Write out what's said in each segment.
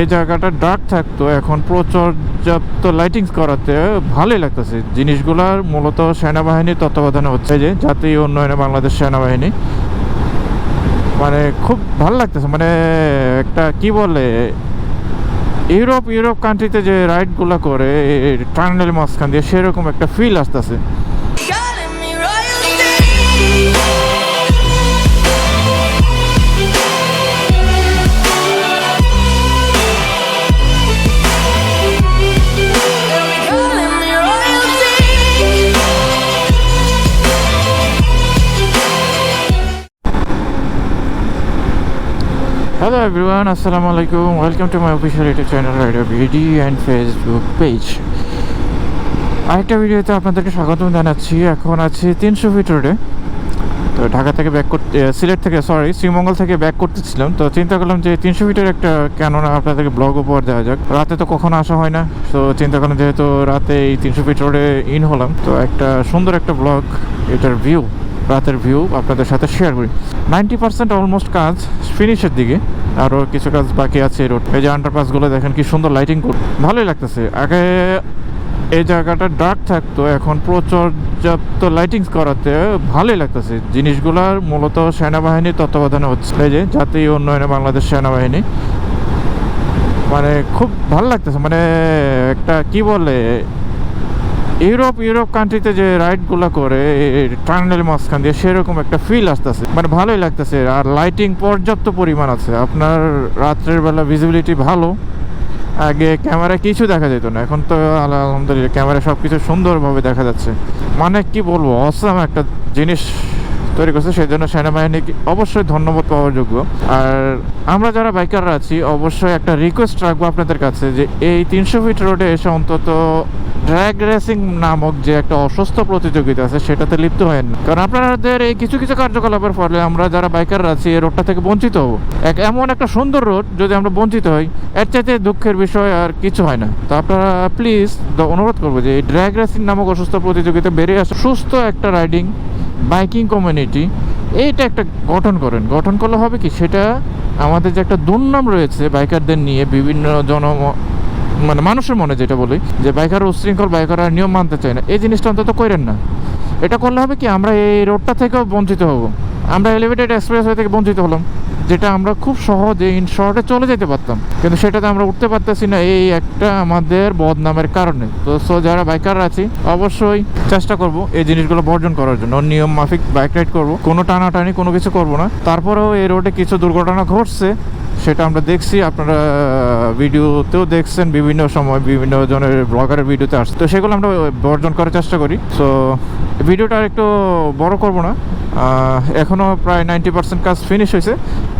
এই জায়গাটা ডার্ক থাকতো, এখন পর্যাপ্ত লাইটিংস করাতে ভালোই লাগতেছে। জিনিসগুলার মূলত সেনাবাহিনীর তত্ত্বাবধানে হচ্ছে। যে জাতীয় উন্নয়নে বাংলাদেশ সেনাবাহিনী। মানে খুব ভালো লাগতেছে মানে একটা কি বলে, ইউরোপ ইউরোপ কান্ট্রিতে যে রাইডগুলো করে টার্নেল মাঝখান দিয়ে সেরকম একটা ফিল আসতেছে। হ্যালো এভরিওয়ান আসসালামু আলাইকুম welcome to my official YouTube channel rider VD and Facebook page আরেকটা ভিডিওতে আপনাদেরকে স্বাগতম জানাচ্ছি। এখন আছি তিনশো ফিট রোডে তো ঢাকা থেকে ব্যাক করতে সিলেট থেকে সরি শ্রীমঙ্গল থেকে ব্যাক করতেছিলাম। তো চিন্তা করলাম যে তিনশো ফিটের একটা কেননা আপনাদেরকে ব্লগ উপহার দেওয়া যাক। রাতে তো কখনো আসা হয় না। তো চিন্তা করলাম যেহেতু রাতে এই তিনশো ফিট রোডে ইন হলাম। তো একটা সুন্দর একটা ব্লগ এটার ভিউ রাতের ভিউ আপনাদের সাথে শেয়ার করি। নাইনটি পার্সেন্ট অলমোস্ট কাজ ফিনিশের দিকে। আরও কিছু কাজ বাকি আছে রোড এই যে আন্ডারপাসগুলো দেখেন কি সুন্দর লাইটিং করে ভালোই লাগতেছে। আগে এই জায়গাটা ডার্ক থাকতো, এখন পর্যাপ্ত লাইটিংস করাতে ভালোই লাগতেছে। জিনিসগুলার মূলত সেনাবাহিনীর তত্ত্বাবধানে হচ্ছে। এই যে জাতীয় উন্নয়নে বাংলাদেশ সেনাবাহিনী। মানে খুব ভালো লাগতেছে। মানে একটা কি বলে ইউরোপ ইউরোপ কান্ট্রিতে যে রাইডগুলো করে টার্নেল মাঝখান দিয়ে সেরকম একটা ফিল আসতেছে। মানে ভালোই লাগতেছে। আর লাইটিং পর্যাপ্ত পরিমাণ আছে। আপনার রাত্রের বেলা ভিজিবিলিটি ভালো। আগে ক্যামেরা কিছু দেখা যেত না। এখন তো আলহামদুলিল্লাহ ক্যামেরা সব কিছু সুন্দরভাবে দেখা যাচ্ছে। মানে কি বলব অসাম একটা জিনিস তৈরি করছে। সেই জন্য সেনাবাহিনীকে অবশ্যই ধন্যবাদ পাওয়ার যোগ্য। আর আমরা যারা বাইকাররা আছি, অবশ্যই একটা রিকোয়েস্ট রাখব আপনাদের কাছে যে এই তিনশো ফিট রোডে এসে অন্তত ড্র্যাগ রেসিং নামক যে একটা অসুস্থ প্রতিযোগিতা আছে, সেটাতে লিপ্ত হয়েন কারণ আপনাদের এই কিছু কিছু কার্যকলাপের ফলে আমরা যারা বাইকাররা আছি, এই রোডটা থেকে বঞ্চিত হব। এক এমন একটা সুন্দর রোড যদি আমরা বঞ্চিত হই, এর চাইতে দুঃখের বিষয় আর কিছু হয় না। তো আপনারা প্লিজ অনুরোধ করব যে এই ড্র্যাগ রেসিং নামক অসুস্থ প্রতিযোগিতা বেরিয়ে আসে সুস্থ একটা রাইডিং বাইকিং কমিউনিটি এইটা একটা গঠন করেন। গঠন করলে হবে কি? সেটা আমাদের যে একটা দুর্নাম রয়েছে বাইকারদের নিয়ে, বিভিন্ন জন মানে মানুষের মনে যেটা বলি, যে বাইকার উশৃঙ্খল, বাইকার আর নিয়ম মানতে চায় না। এই জিনিসটা অন্তত করেন না। এটা করলে হবে কি, আমরা এই রোডটা থেকেও বঞ্চিত হব। আমরা এলিভেটেড এক্সপ্রেস থেকে বঞ্চিত হলাম, যেটা আমরা খুব সহজে ইন শর্টে চলে যেতে পারতাম। কিন্তু সেটাতে আমরা উঠতে পারতেছি না, এই একটা আমাদের বদনামের কারণে। তো সো যারা বাইকার আছি, অবশ্যই চেষ্টা করব এই জিনিসগুলো বর্জন করার জন্য। নিয়ম মাফিক বাইক রাইড করব, কোনো টানাটানি কোনো কিছু করব না। তারপরেও এই রোডে কিছু দুর্ঘটনা ঘটছে সেটা আমরা দেখছি, আপনারা ভিডিওতেও দেখছেন, বিভিন্ন সময় বিভিন্ন জনের ব্লগারের ভিডিওতে আসছে। তো সেগুলো আমরা বর্জন করার চেষ্টা করি। সো ভিডিওটা একটু বড় করব না। এখনও প্রায় নাইনটি পার্সেন্ট কাজ ফিনিশ হয়েছে।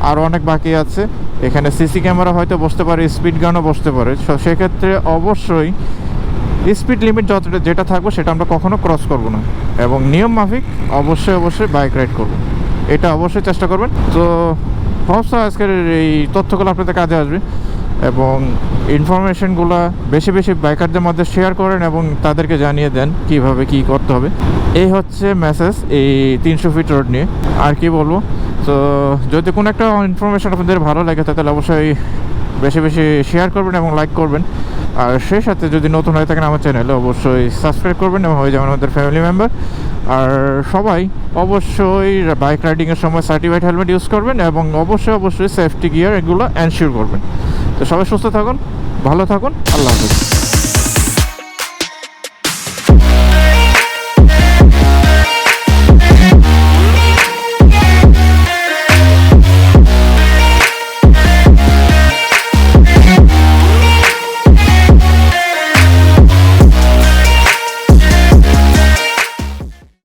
আর অনেক বাকি আছে। এখানে সিসি ক্যামেরা হয়তো বসতে পারে, স্পিড গানও বসতে পারে। সো সেক্ষেত্রে অবশ্যই স্পিড লিমিট যতটা, যেটা থাকবে সেটা আমরা কখনো ক্রস করব না। এবং নিয়ম মাফিক অবশ্যই অবশ্যই বাইক রাইড করব। এটা অবশ্যই চেষ্টা করবেন। তো ভাবছ আজকের এই তথ্যগুলো আপনাদের কাজে আসবে এবং ইনফরমেশনগুলো বেশি বেশি বাইকারদের মধ্যে শেয়ার করেন এবং তাদেরকে জানিয়ে দেন কীভাবে কি করতে হবে। এই হচ্ছে মেসেজ এই তিনশো ফিট রোড নিয়ে। আর কি বলব? তো যদি কোনো একটা ইনফরমেশন আপনাদের ভালো লাগে তাহলে অবশ্যই বেশি বেশি শেয়ার করবেন এবং লাইক করবেন। আর সেই সাথে যদি নতুন হয়ে থাকেন আমার চ্যানেলে অবশ্যই সাবস্ক্রাইব করবেন এবং হয়ে যাবেন আমাদের ফ্যামিলি মেম্বার আর সবাই অবশ্যই বাইক রাইডিংয়ের সময় সার্টিফাইড হেলমেট ইউজ করবেন এবং অবশ্যই অবশ্যই সেফটি গিয়ার এগুলো এনশিওর করবেন। তো সবাই সুস্থ থাকুন, ভালো থাকুন, আল্লাহ হাফিজ।